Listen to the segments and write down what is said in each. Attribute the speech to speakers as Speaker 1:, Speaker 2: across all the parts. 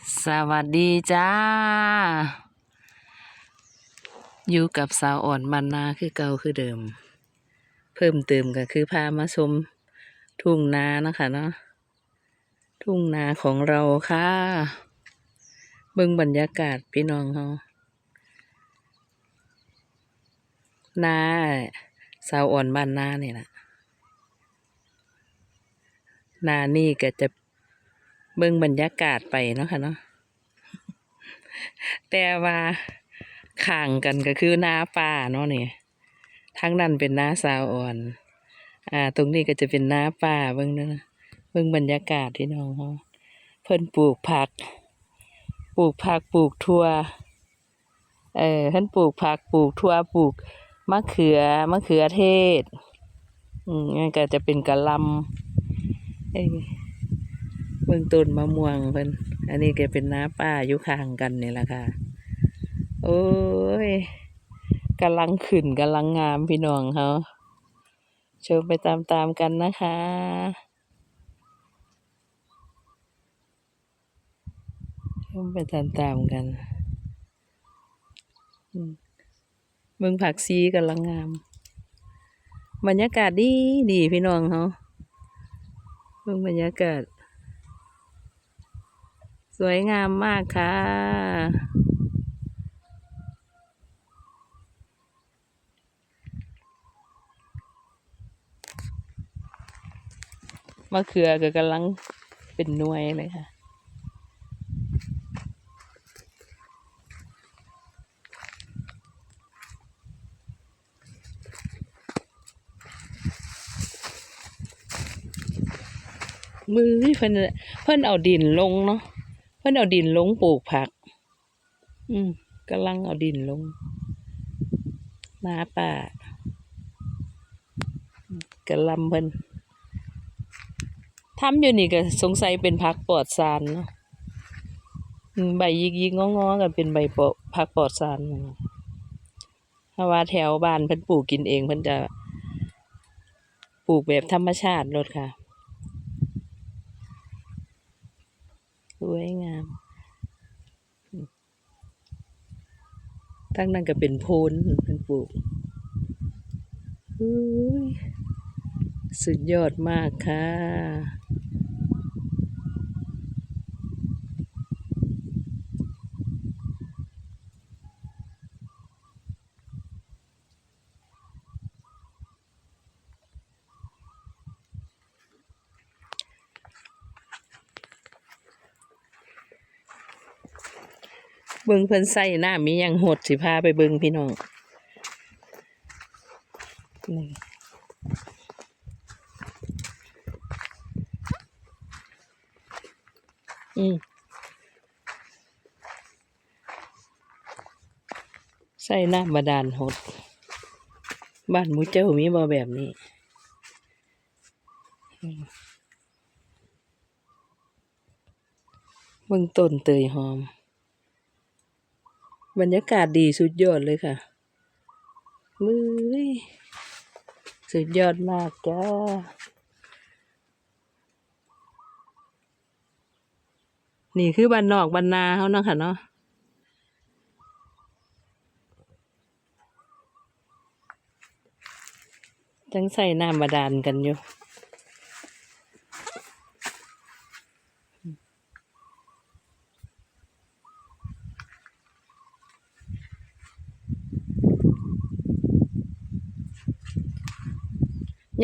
Speaker 1: สวัสดีจ้า อยู่กับสาวอ่อนมันนาคือเก่าคือเดิม เพิ่มเติมก็คือพามาชมทุ่งนานะคะเนาะทุ่งนาของเราค่ะ เบิ่งบรรยากาศพี่น้องเขานาสาวอ่อนบ้านนาเนี่ยนะนานี่ก็จะ เบิ่งบรรยากาศไปเนาะค่ะเนาะแต่ว่าข่างกันก็คือนาป่าเนาะนี่ทั้งนั้นเป็นนาสาวอ่อน อ่า ตรงนี้ก็จะเป็นนาป่าเบิ่งเนาะเบิ่งบรรยากาศที่น้องเขาเพิ่นปลูกผัก ปลูกผักปลูกทั่วเออเพิ่นปลูกผักปลูกทั่วปลูกมะเขือมะเขือเทศ อืมงั้นก็จะเป็นกะลำเอ้ เบื้องต้นมะม่วงเพิ่นอันนี้ก็เป็นน้าป้าอยู่ข้างกันนี่แหละค่ะ โอ้ยกำลังขึ้นกำลังงามพี่น้องเขาชมไปตามๆกันนะคะชมไปตามๆกันมเมืองผักซีกำลังงาม บรรยากาศดีดีพี่น้องเขาเมืองบรรยากาศ สวยงามมากค่ะ มะเขือก็กำลังเป็นหน่วยเลยค่ะมือเพิ่นเพิ่นเอาดินลงเนาะ เพิ่นเอาดินลงปลูกผัก อืมกำลังเอาดินลงนาป่ากะลำเพิ่นทำอยู่นี่ก็สงสัยเป็นผักปลอดสารเนาะใบยิกยิกงองอๆกันเป็นใบปอผักปลอดสารถ้าว่าแถวบ้านเพิ่นปลูกกินเองเพิ่นจะปลูกแบบธรรมชาติรดค่ะ สวยงาม ตั้งนั่นก็เป็นโพนเป็นปลูกสุดยอดมากค่ะ บิ่งเพิ่นใส่หน้ามียังหดสิพาไปเบิ่งพี่น้องนี่อืมใส่น้ำบาดาลหด บ้านมูเจ้ามีบ่แบบนี้เบิ่งต้นเตยหอม บรรยากาศดีสุดยอดเลยค่ะ มือสุดยอดมากจ้านี่คือบ้านนอกบ้านนาเขาเนาะค่ะเนาะจังใส่น้ำบาดาลกันอยู่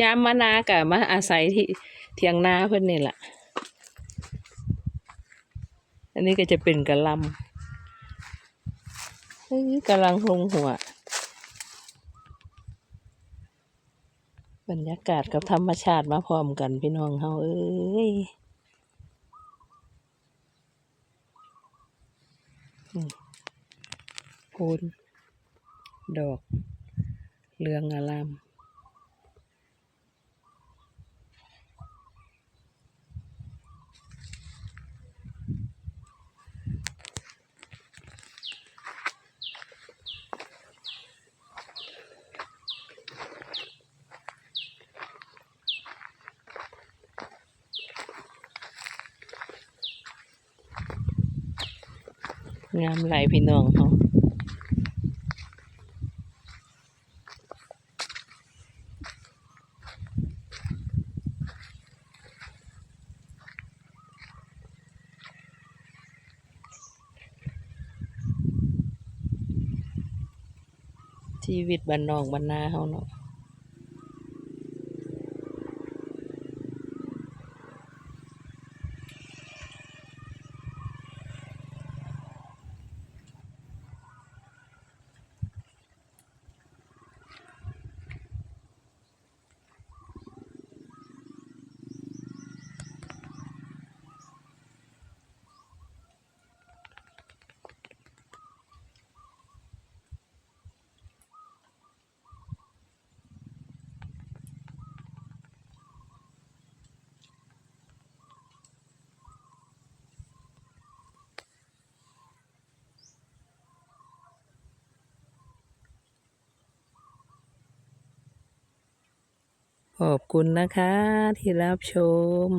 Speaker 1: ยามมานากะมาอาศัยที่เทียงนาเพื่อนนี่แหละอันนี้ก็จะเป็นกระลำเฮ้ยกำลังลงหัว บรรยากาศกับธรรมชาติมาพร้อมกันพี่น้องเฮาเอ้ยอืมโพนดอก เรืองอาราม งามหลายพี่น้องเฮาชีวิตบ้านนอกบ้านนาเฮาเนาะ ขอบคุณนะคะที่รับชม